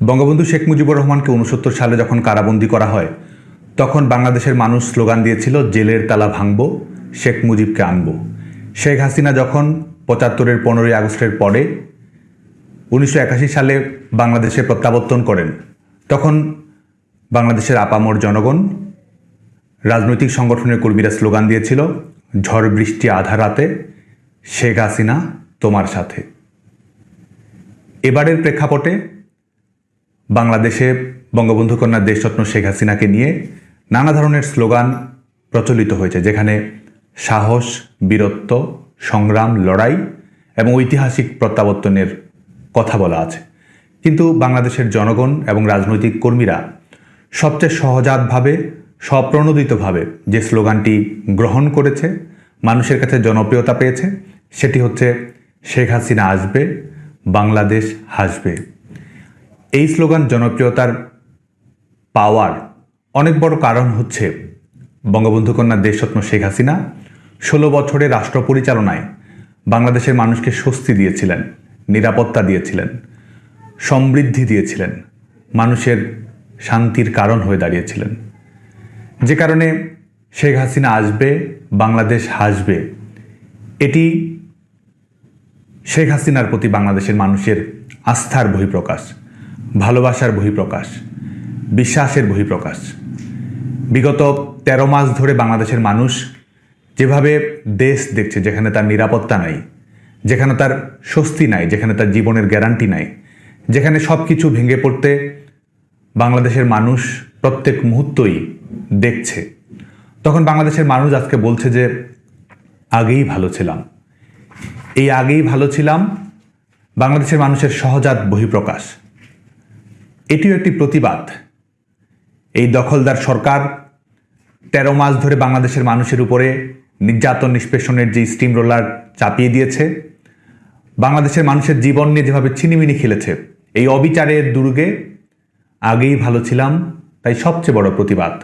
বঙ্গবন্ধু শেখ মুজিবুর রহমানকে উনসত্তর সালে যখন কারাবন্দি করা হয়, তখন বাংলাদেশের মানুষ স্লোগান দিয়েছিল, জেলের তালা ভাঙব, শেখ মুজিবকে আনব। শেখ হাসিনা যখন পঁচাত্তরের পনেরোই আগস্টের পরে উনিশশো একাশি সালে বাংলাদেশে প্রত্যাবর্তন করেন, তখন বাংলাদেশের আপামর জনগণ রাজনৈতিক সংগঠনের কর্মীরা স্লোগান দিয়েছিল, ঝড় বৃষ্টি আধা রাতে, শেখ হাসিনা তোমার সাথে। এবারের প্রেক্ষাপটে বাংলাদেশে বঙ্গবন্ধু কন্যা দেশরত্ন শেখ হাসিনাকে নিয়ে নানা ধরনের স্লোগান প্রচলিত হয়েছে, যেখানে সাহস, বীরত্ব, সংগ্রাম, লড়াই এবং ঐতিহাসিক প্রত্যাবর্তনের কথা বলা আছে। কিন্তু বাংলাদেশের জনগণ এবং রাজনৈতিক কর্মীরা সবচেয়ে সহজাতভাবে, স্বপ্রণোদিতভাবে যে স্লোগানটি গ্রহণ করেছে, মানুষের কাছে জনপ্রিয়তা পেয়েছে, সেটি হচ্ছে, শেখ হাসিনা আসবে, বাংলাদেশ হাসবে। এই স্লোগান জনপ্রিয়তার পাওয়ার অনেক বড় কারণ হচ্ছে বঙ্গবন্ধু কন্যা দেশরত্ন শেখ হাসিনা ষোলো বছরের রাষ্ট্র পরিচালনায় বাংলাদেশের মানুষকে স্বস্তি দিয়েছিলেন, নিরাপত্তা দিয়েছিলেন, সমৃদ্ধি দিয়েছিলেন, মানুষের শান্তির কারণ হয়ে দাঁড়িয়েছিলেন। যে কারণে শেখ হাসিনা আসবে, বাংলাদেশ হাসবে, এটি শেখ হাসিনার প্রতি বাংলাদেশের মানুষের আস্থার বহিঃপ্রকাশ। ভালোবাসার বহিঃপ্রকাশ, বিশ্বাসের বহিঃপ্রকাশ। বিগত তেরো মাস ধরে বাংলাদেশের মানুষ যেভাবে দেশ দেখছে, যেখানে তার নিরাপত্তা নাই, যেখানে তার স্বস্তি নাই, যেখানে তার জীবনের গ্যারান্টি নাই, যেখানে সব কিছু ভেঙে পড়তে বাংলাদেশের মানুষ প্রত্যেক মুহূর্তই দেখছে, তখন বাংলাদেশের মানুষ আজকে বলছে যে, আগেই ভালো ছিলাম। এই আগেই ভালো ছিলাম বাংলাদেশের মানুষের সহজাত বহিঃপ্রকাশ। এটিও একটি প্রতিবাদ। এই দখলদার সরকার তেরো মাস ধরে বাংলাদেশের মানুষের উপরে নির্যাতন, নিষ্পেষণের যে স্টিম রোলার চাপিয়ে দিয়েছে, বাংলাদেশের মানুষের জীবন নিয়ে যেভাবে চিনিমিনি খেলেছে, এই অবিচারের দুর্গে আগেই ভালো ছিলাম, তাই সবচেয়ে বড় প্রতিবাদ।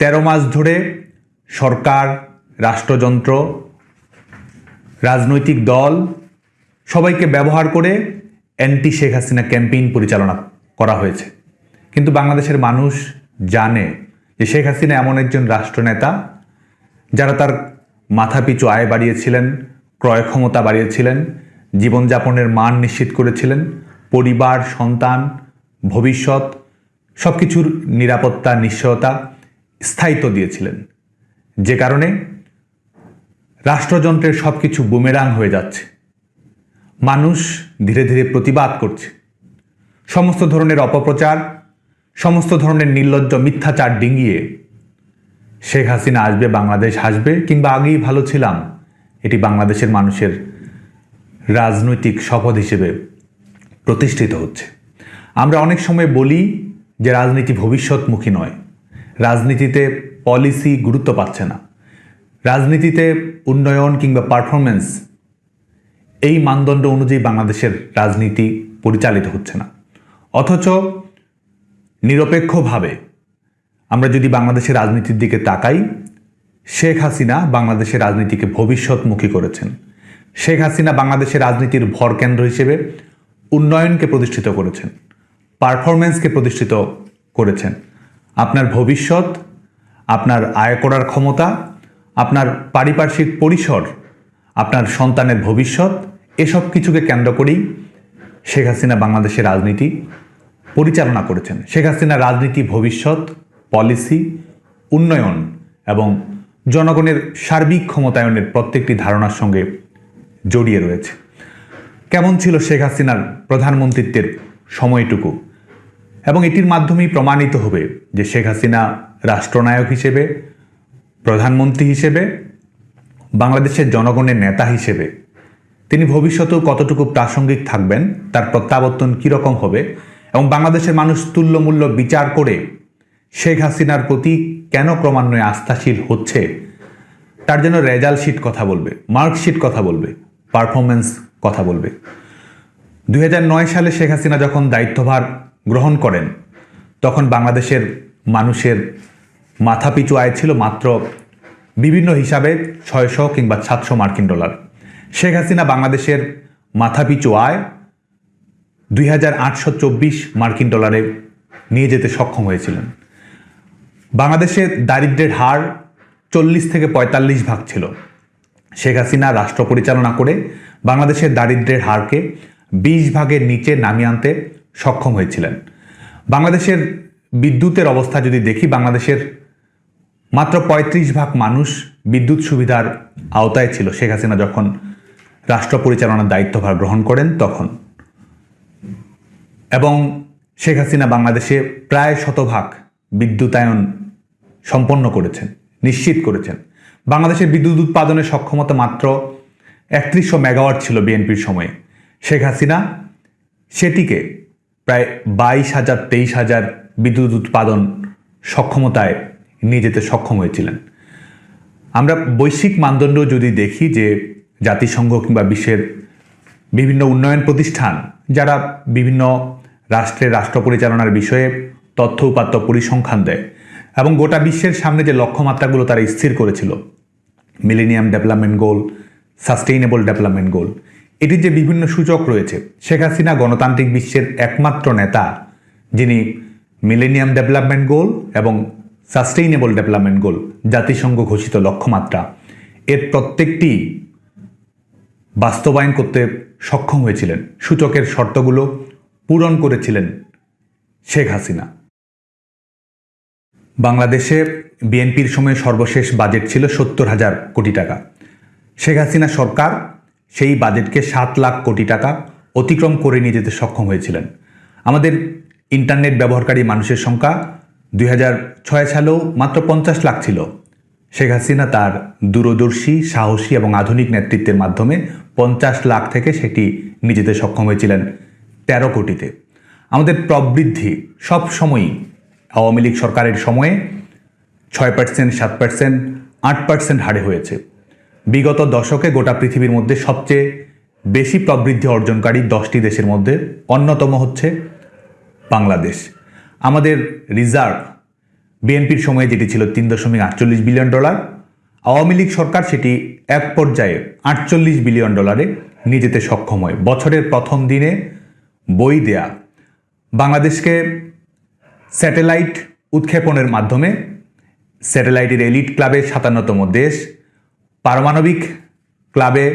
তেরো মাস ধরে সরকার, রাষ্ট্রযন্ত্র, রাজনৈতিক দল সবাইকে ব্যবহার করে অ্যান্টি শেখ হাসিনা ক্যাম্পেইন পরিচালনা করা হয়েছে। কিন্তু বাংলাদেশের মানুষ জানে যে শেখ হাসিনা এমন একজন রাষ্ট্রনেতা যারা তার মাথাপিছু আয় বাড়িয়েছিলেন, ক্রয় ক্ষমতা বাড়িয়েছিলেন, জীবনযাপনের মান নিশ্চিত করেছিলেন, পরিবার, সন্তান, ভবিষ্যৎ সব কিছুর নিরাপত্তা, নিশ্চয়তা, স্থায়িত্ব দিয়েছিলেন। যে কারণে রাষ্ট্রযন্ত্রের সব কিছু বুমেরাং হয়ে যাচ্ছে। মানুষ ধীরে ধীরে প্রতিবাদ করছে। সমস্ত ধরনের অপপ্রচার, সমস্ত ধরনের নির্লজ্জ মিথ্যাচার ডিঙ্গিয়ে। শেখ হাসিনা আসবে, বাংলাদেশ হাসবে, কিংবা আগেই ভালো ছিলাম, এটি বাংলাদেশের মানুষের রাজনৈতিক শপথ হিসেবে প্রতিষ্ঠিত হচ্ছে। আমরা অনেক সময় বলি যে রাজনীতি ভবিষ্যৎমুখী নয়। রাজনীতিতে পলিসি গুরুত্ব পাচ্ছে না। রাজনীতিতে উন্নয়ন কিংবা পারফরমেন্স এই মানদণ্ড অনুযায়ী বাংলাদেশের রাজনীতি পরিচালিত হচ্ছে না। অথচ নিরপেক্ষভাবে আমরা যদি বাংলাদেশের রাজনীতির দিকে তাকাই, শেখ হাসিনা বাংলাদেশের রাজনীতিকে ভবিষ্যৎমুখী করেছেন। শেখ হাসিনা বাংলাদেশের রাজনীতির ভর কেন্দ্র হিসেবে উন্নয়নকে প্রতিষ্ঠিত করেছেন পারফরমেন্সকে প্রতিষ্ঠিত করেছেন। আপনার ভবিষ্যৎ, আপনার আয় করার ক্ষমতা, আপনার পারিপার্শ্বিক পরিসর, আপনার সন্তানের ভবিষ্যৎ, এসব কিছুকে কেন্দ্র করেই শেখ হাসিনা বাংলাদেশের রাজনীতি পরিচালনা করেছেন। শেখ হাসিনা রাজনীতি, ভবিষ্যৎ, পলিসি, উন্নয়ন এবং জনগণের সার্বিক ক্ষমতায়নের প্রত্যেকটি ধারণার সঙ্গে জড়িয়ে রয়েছে। কেমন ছিল শেখ হাসিনার প্রধানমন্ত্রিত্বের সময়টুকু? এবং এটির মাধ্যমেই প্রমাণিত হবে যে শেখ হাসিনা রাষ্ট্রনায়ক হিসেবে, প্রধানমন্ত্রী হিসেবে, বাংলাদেশের জনগণের নেতা হিসেবে তিনি ভবিষ্যতেও কতটুকু প্রাসঙ্গিক থাকবেন, তার প্রত্যাবর্তন কীরকম হবে এবং বাংলাদেশের মানুষ তুল্যমূল্য বিচার করে শেখ হাসিনার প্রতি কেন ক্রমান্বয়ে আস্থাশীল হচ্ছে, তার জন্য রেজাল্ট শিট কথা বলবে মার্কশিট কথা বলবে পারফরমেন্স কথা বলবে। দু হাজার নয় সালে শেখ হাসিনা যখন দায়িত্বভার গ্রহণ করেন, তখন বাংলাদেশের মানুষের মাথাপিছু আয় ছিল মাত্র বিভিন্ন হিসাবে ছয়শো কিংবা সাতশো মার্কিন ডলার। শেখ হাসিনা বাংলাদেশের মাথাপিছু আয় দুই হাজার আটশো চব্বিশ মার্কিন ডলারে নিয়ে যেতে সক্ষম হয়েছিলেন। বাংলাদেশে দারিদ্র্যের হার চল্লিশ থেকে পঁয়তাল্লিশ ভাগ ছিল। শেখ হাসিনা রাষ্ট্র পরিচালনা করে বাংলাদেশের দারিদ্র্যের হারকে বিশ ভাগের নিচে নামিয়ে আনতে সক্ষম হয়েছিলেন। বাংলাদেশের বিদ্যুতের অবস্থা যদি দেখি, বাংলাদেশের মাত্র পঁয়ত্রিশ ভাগ মানুষ বিদ্যুৎ সুবিধার আওতায় ছিল শেখ হাসিনা যখন রাষ্ট্র পরিচালনার দায়িত্বভার গ্রহণ করেন তখন। এবং শেখ হাসিনা বাংলাদেশে প্রায় শতভাগ বিদ্যুতায়ন সম্পন্ন করেছেন, নিশ্চিত করেছেন। বাংলাদেশের বিদ্যুৎ উৎপাদনের সক্ষমতা মাত্র একত্রিশশো মেগাওয়াট ছিল বিএনপির সময়ে। শেখ হাসিনা সেটিকে প্রায় বাইশ হাজার, তেইশ হাজার বিদ্যুৎ উৎপাদন সক্ষমতায় নিয়ে যেতে সক্ষম হয়েছিলেন। আমরা বৈশ্বিক মানদণ্ড যদি দেখি যে জাতিসংঘ কিংবা বিশ্বের বিভিন্ন উন্নয়ন প্রতিষ্ঠান, যারা বিভিন্ন রাষ্ট্রের রাষ্ট্র পরিচালনার বিষয়ে তথ্য উপাত্ত পরিসংখ্যান দেয় এবং গোটা বিশ্বের সামনে যে লক্ষ্যমাত্রাগুলো তারা স্থির করেছিল millennium development goal sustainable development goal এটির যে বিভিন্ন সূচক রয়েছে, শেখ হাসিনা গণতান্ত্রিক বিশ্বের একমাত্র নেতা, যিনি মিলেনিয়াম ডেভেলপমেন্ট গোল এবং সাস্টেইনেবল ডেভেলপমেন্ট গোল জাতিসংঘ ঘোষিত লক্ষ্যমাত্রা, এর প্রত্যেকটি বাস্তবায়ন করতে সক্ষম হয়েছিলেন। সূচকের শর্তগুলো পূরণ করেছিলেন শেখ হাসিনা। বাংলাদেশে বিএনপির সময় সর্বশেষ বাজেট ছিল সত্তর হাজার কোটি টাকা। শেখ হাসিনা সরকার সেই বাজেটকে সাত লাখ কোটি টাকা অতিক্রম করে নিয়ে যেতে সক্ষম হয়েছিলেন। আমাদের ইন্টারনেট ব্যবহারকারী মানুষের সংখ্যা দুই হাজার ছয় সালেও মাত্র পঞ্চাশ লাখ ছিল। শেখ হাসিনা তার দূরদর্শী, সাহসী এবং আধুনিক নেতৃত্বের মাধ্যমে পঞ্চাশ লাখ থেকে সেটি নিয়ে যেতে সক্ষম হয়েছিলেন তেরো কোটিতে। আমাদের প্রবৃদ্ধি সব সময়ই আওয়ামী লীগ সরকারের সময়ে ছয় পার্সেন্ট সাত পার্সেন্ট আট পার্সেন্ট হারে হয়েছে। বিগত দশকে গোটা পৃথিবীর মধ্যে সবচেয়ে বেশি প্রবৃদ্ধি অর্জনকারী দশটি দেশের মধ্যে অন্যতম হচ্ছে বাংলাদেশ। আমাদের রিজার্ভ বিএনপির সময়ে যেটি ছিল তিন দশমিক আটচল্লিশ বিলিয়ন ডলার, আওয়ামী লীগ সরকার সেটি এক পর্যায়ে আটচল্লিশ বিলিয়ন ডলারে নিয়ে যেতে সক্ষম হয়। বছরের প্রথম দিনে বই দেয়া। বাংলাদেশকে স্যাটেলাইট উৎক্ষেপণের মাধ্যমে স্যাটেলাইটের এলিট ক্লাবে সাতান্নতম দেশ, পারমাণবিক ক্লাবে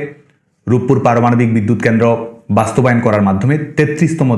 রূপপুর পারমাণবিক বিদ্যুৎ কেন্দ্র বাস্তবায়ন করার মাধ্যমে তেত্রিশতম